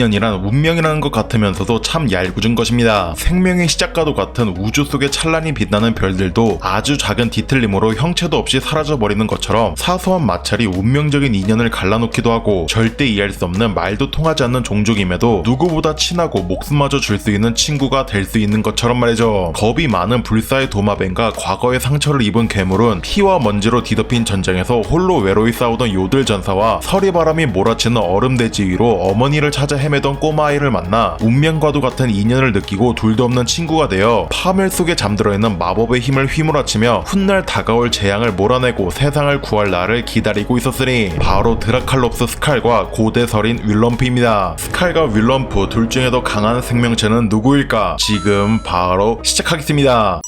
인연이란 운명이라는 것 같으면서도 참 얄궂은 것입니다. 생명의 시작과도 같은 우주 속에 찬란히 빛나는 별들도 아주 작은 뒤틀림으로 형체도 없이 사라져버리는 것처럼 사소한 마찰이 운명적인 인연을 갈라놓기도 하고 절대 이해할 수 없는 말도 통하지 않는 종족임에도 누구보다 친하고 목숨마저 줄 수 있는 친구가 될 수 있는 것처럼 말이죠. 겁이 많은 불사의 도마뱀과 과거의 상처를 입은 괴물은 피와 먼지로 뒤덮인 전장에서 홀로 외로이 싸우던 요들 전사와 서리바람이 몰아치는 얼음대지 위로 어머니를 찾아 헤 매던 꼬마아이를 만나 운명과도 같은 인연을 느끼고 둘도 없는 친구가 되어 파멸 속에 잠들어 있는 마법의 힘을 휘몰아치며 훗날 다가올 재앙을 몰아내고 세상을 구할 날을 기다리고 있었으니 바로 드라칼롭스 스칼과 고대설인 윌럼프입니다. 스칼과 윌럼프 둘 중에 더 강한 생명체는 누구일까? 지금 바로 시작하겠습니다.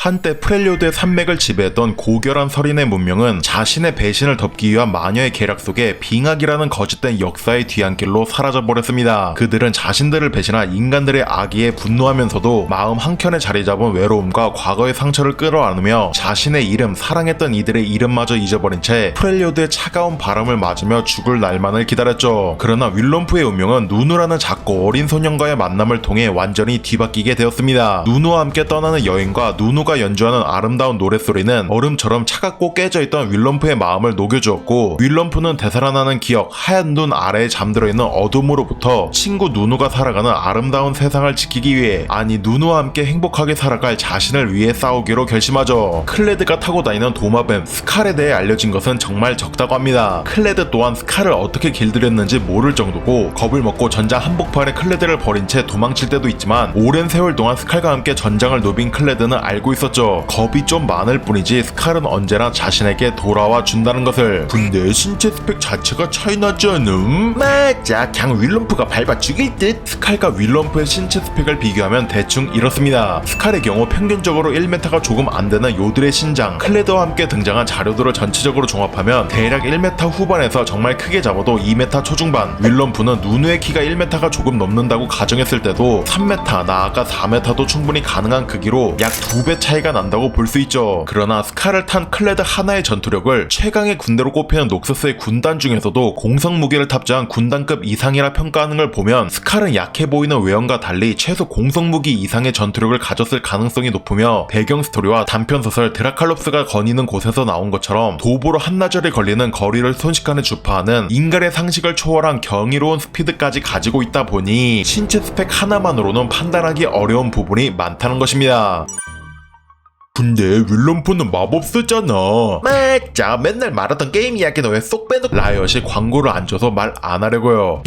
한때 프렐리오드의 산맥을 지배했던 고결한 설인의 문명은 자신의 배신을 덮기 위한 마녀의 계략 속에 빙하기라는 거짓된 역사의 뒤안길로 사라져버렸습니다. 그들은 자신들을 배신한 인간들의 악의에 분노하면서도 마음 한켠에 자리 잡은 외로움과 과거의 상처를 끌어안으며 자신의 이름, 사랑했던 이들의 이름마저 잊어버린 채 프렐리오드의 차가운 바람을 맞으며 죽을 날만을 기다렸죠. 그러나 윌럼프의 운명은 누누라는 작고 어린 소년과의 만남을 통해 완전히 뒤바뀌게 되었습니다. 누누와 함께 떠나는 여인과 누누 가 연주하는 아름다운 노랫소리는 얼음처럼 차갑고 깨져있던 윌럼프의 마음을 녹여주었고 윌럼프는 되살아나는 기억, 하얀 눈 아래에 잠들어 있는 어둠으로부터 친구 누누가 살아가는 아름다운 세상을 지키기 위해 아니 누누와 함께 행복하게 살아갈 자신을 위해 싸우기로 결심하죠. 클레드가 타고 다니는 도마뱀 스칼에 대해 알려진 것은 정말 적다고 합니다. 클레드 또한 스칼을 어떻게 길들였는지 모를 정도고 겁을 먹고 전장 한복판에 클레드를 버린 채 도망칠 때도 있지만 오랜 세월 동안 스칼과 함께 전장을 누빈 클레드는 알고 있 었죠. 겁이 좀 많을 뿐이지 스칼은 언제나 자신에게 돌아와 준다는 것을. 근데 신체 스펙 자체가 차이나지 않음? 맞아, 그냥 윌럼프가 밟아 죽일 듯. 스칼과 윌럼프의 신체 스펙을 비교하면 대충 이렇습니다. 스칼의 경우 평균적으로 1m가 조금 안 되는 요들의 신장, 클레드와 함께 등장한 자료들을 전체적으로 종합하면 대략 1m 후반에서 정말 크게 잡아도 2m 초중반, 윌럼프는 누누의 키가 1m가 조금 넘는다고 가정했을 때도 3m, 나아가 4m도 충분히 가능한 크기로 약 2배 차이 가 난다고 볼 수 있죠. 그러나 스칼을 탄 클레드 하나의 전투력을 최강의 군대로 꼽히는 녹서스의 군단 중에서도 공성 무기를 탑재한 군단급 이상이라 평가하는 걸 보면 스칼은 약해 보이는 외형과 달리 최소 공성 무기 이상의 전투력을 가졌을 가능성이 높으며 배경 스토리와 단편 소설 드라칼롭스가 거니는 곳에서 나온 것처럼 도보로 한나절이 걸리는 거리를 순식간에 주파하는 인간의 상식을 초월한 경이로운 스피드까지 가지고 있다 보니 신체 스펙 하나만으로는 판단하기 어려운 부분이 많다는 것입니다. 근데 윌럼프는 마법 쓰잖아. 맞자. 맨날 말하던 게임 이야기는 왜 쏙 빼놓고 라이엇이 광고를 안 줘서 말 안 하려고요.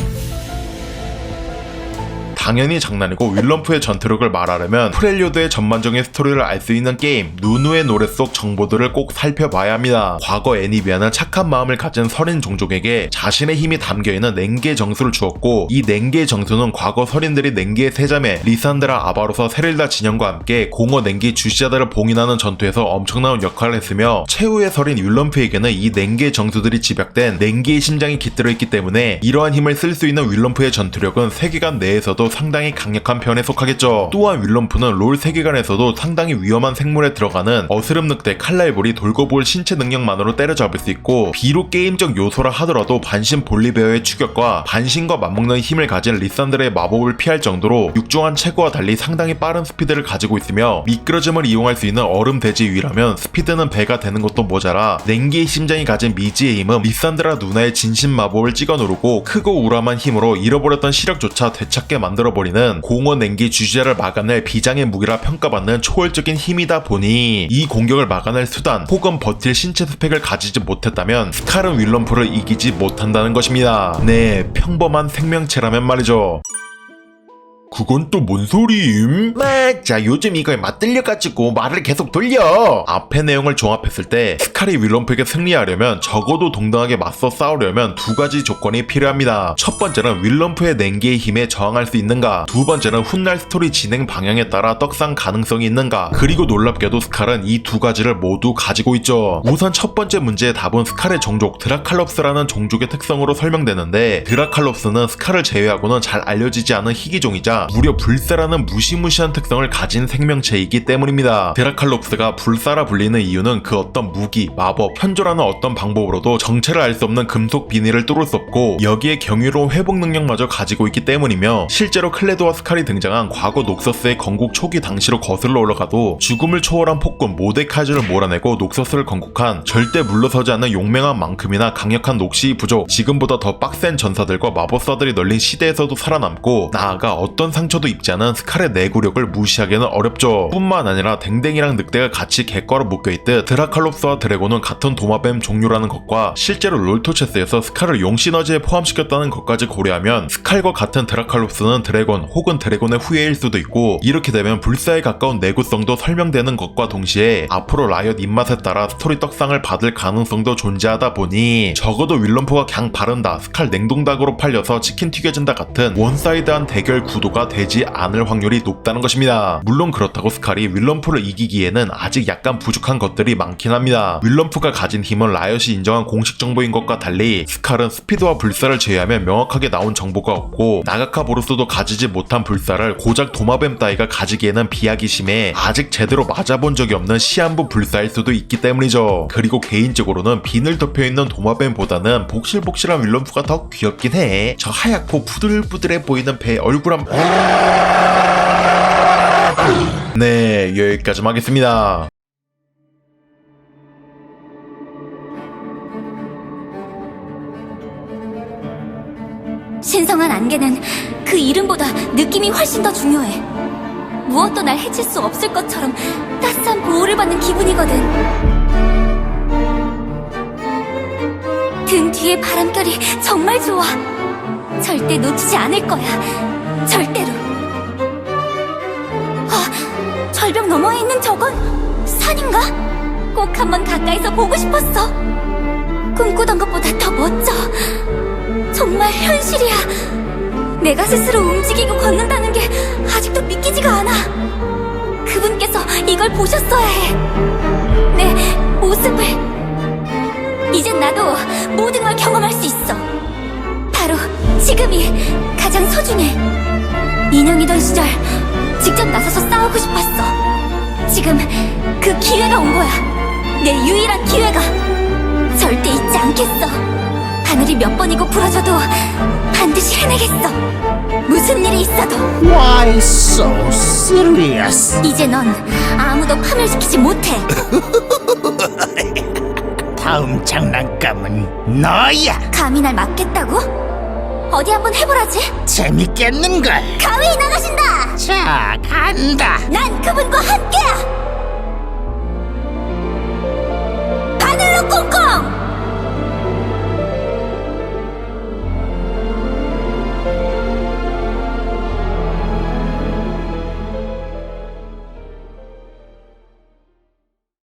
당연히 장난이고 윌럼프의 전투력을 말하려면 프렐리오드의 전반적인 스토리를 알 수 있는 게임 누누의 노래 속 정보들을 꼭 살펴봐야 합니다. 과거 애니비아는 착한 마음을 가진 서린 종족에게 자신의 힘이 담겨있는 냉기의 정수를 주었고 이 냉기의 정수는 과거 서린들이 냉기의 세자매 리산드라 아바로서 세릴다 진영과 함께 공허 냉기 주시자들을 봉인하는 전투에서 엄청난 역할을 했으며 최후의 서린 윌럼프에게는 이 냉기의 정수들이 집약된 냉기의 심장이 깃들어 있기 때문에 이러한 힘을 쓸 수 있는 윌럼프의 전투력은 세계관 내에서도 상당히 강력한 편에 속하겠죠. 또한 윌럼프는 롤 세계관에서도 상당히 위험한 생물에 들어가는 어스름 늑대 칼날볼이 돌고 볼 신체 능력만으로 때려잡을 수 있고 비록 게임적 요소라 하더라도 반신 볼리베어의 추격과 반신과 맞먹는 힘을 가진 리산드르의 마법을 피할 정도로 육종한 체구와 달리 상당히 빠른 스피드를 가지고 있으며 미끄러짐을 이용할 수 있는 얼음 대지 위라면 스피드는 배가 되는 것도 모자라 냉기의 심장이 가진 미지의 힘은 리산드라 누나의 진심 마법을 찍어 누르고 크고 우람한 힘으로 잃어버렸던 시력조차 되찾게 만들어 버리는 공허 냉기 주지자를 막아낼 비장의 무기라 평가받는 초월적인 힘이다 보니 이 공격을 막아낼 수단 혹은 버틸 신체 스펙을 가지지 못했다면 스칼은 윌럼프를 이기지 못한다는 것입니다. 네, 평범한 생명체라면 말이죠. 그건 또 뭔 소리임? 맞아 요즘 이거에 맞들려가지고 말을 계속 돌려. 앞의 내용을 종합했을 때 스칼이 윌럼프에게 승리하려면 적어도 동등하게 맞서 싸우려면 두 가지 조건이 필요합니다. 첫 번째는 윌럼프의 냉기의 힘에 저항할 수 있는가? 두 번째는 훗날 스토리 진행 방향에 따라 떡상 가능성이 있는가? 그리고 놀랍게도 스칼은 이 두 가지를 모두 가지고 있죠. 우선 첫 번째 문제의 답은 스칼의 종족 드라칼롭스라는 종족의 특성으로 설명되는데 드라칼롭스는 스칼을 제외하고는 잘 알려지지 않은 희귀종이자 무려 불사라는 무시무시한 특성을 가진 생명체이기 때문입니다. 드라칼롭스가 불사라 불리는 이유는 그 어떤 무기, 마법, 현조라는 어떤 방법으로도 정체를 알 수 없는 금속 비닐을 뚫을 수 없고 여기에 경이로운 회복 능력마저 가지고 있기 때문이며 실제로 클레드와 스칼이 등장한 과거 녹서스의 건국 초기 당시로 거슬러 올라가도 죽음을 초월한 폭군 모데카이저를 몰아내고 녹서스를 건국한 절대 물러서지 않는 용맹한 만큼이나 강력한 녹시 부족 지금보다 더 빡센 전사들과 마법사들이 널린 시대에서도 살아남고 나아가 어떤 상처도 입지 않은 스칼의 내구력을 무시하기는 어렵죠. 뿐만 아니라 댕댕이랑 늑대가 같이 객과로 묶여있듯 드라칼롭스와 드래곤은 같은 도마뱀 종류라는 것과 실제로 롤토체스에서 스칼을 용 시너지에 포함시켰다는 것까지 고려하면 스칼과 같은 드라칼롭스는 드래곤 혹은 드래곤의 후예일 수도 있고 이렇게 되면 불사에 가까운 내구성도 설명되는 것과 동시에 앞으로 라이엇 입맛에 따라 스토리 떡상을 받을 가능성도 존재하다 보니 적어도 윌럼프가 그냥 바른다 스칼 냉동닭으로 팔려서 치킨 튀겨진다 같은 원사이드한 대결 구도가 되지 않을 확률이 높다는 것입니다. 물론 그렇다고 스칼이 윌럼프를 이기기에는 아직 약간 부족한 것들이 많긴 합니다. 윌럼프가 가진 힘은 라이엇이 인정한 공식 정보인 것과 달리 스칼은 스피드와 불사를 제외하면 명확하게 나온 정보가 없고 나가카 보루스도 가지지 못한 불사를 고작 도마뱀 따위가 가지기에는 비약이 심해 아직 제대로 맞아본 적이 없는 시한부 불사일 수도 있기 때문이죠. 그리고 개인적으로는 비늘 덮여있는 도마뱀보다는 복실복실한 윌럼프가 더 귀엽긴 해. 저 하얗고 부들부들해 보이는 배 얼굴 한... 네, 여기까지만 하겠습니다. 신성한 안개는 그 이름보다 느낌이 훨씬 더 중요해. 무엇도 날 해칠 수 없을 것처럼 따스한 보호를 받는 기분이거든. 등 뒤에 바람결이 정말 좋아. 절대 놓치지 않을 거야. 절대로. 아, 절벽 너머에 있는 저건 산인가? 꼭 한번 가까이서 보고 싶었어. 꿈꾸던 것보다 더 멋져. 정말 현실이야. 내가 스스로 움직이고 걷는다는 게 아직도 믿기지가 않아. 그분께서 이걸 보셨어야 해. 내 모습을. 이젠 나도 모든 걸 경험할 수 있어. 바로 지금이 가장 소중해. 인형이던 시절 직접 나서서 싸우고 싶었어. 지금 그 기회가 온 거야. 내 유일한 기회가. 절대 잊지 않겠어. 하늘이 몇 번이고 부러져도 반드시 해내겠어. 무슨 일이 있어도 Why so serious? 이제 넌 아무도 파멸시키지 못해. 다음 장난감은 너야. 감히 날 막겠다고? 어디 한번 해보라지. 재밌겠는걸? 가위 나가신다. 자, 간다. 난 그분과 함께야.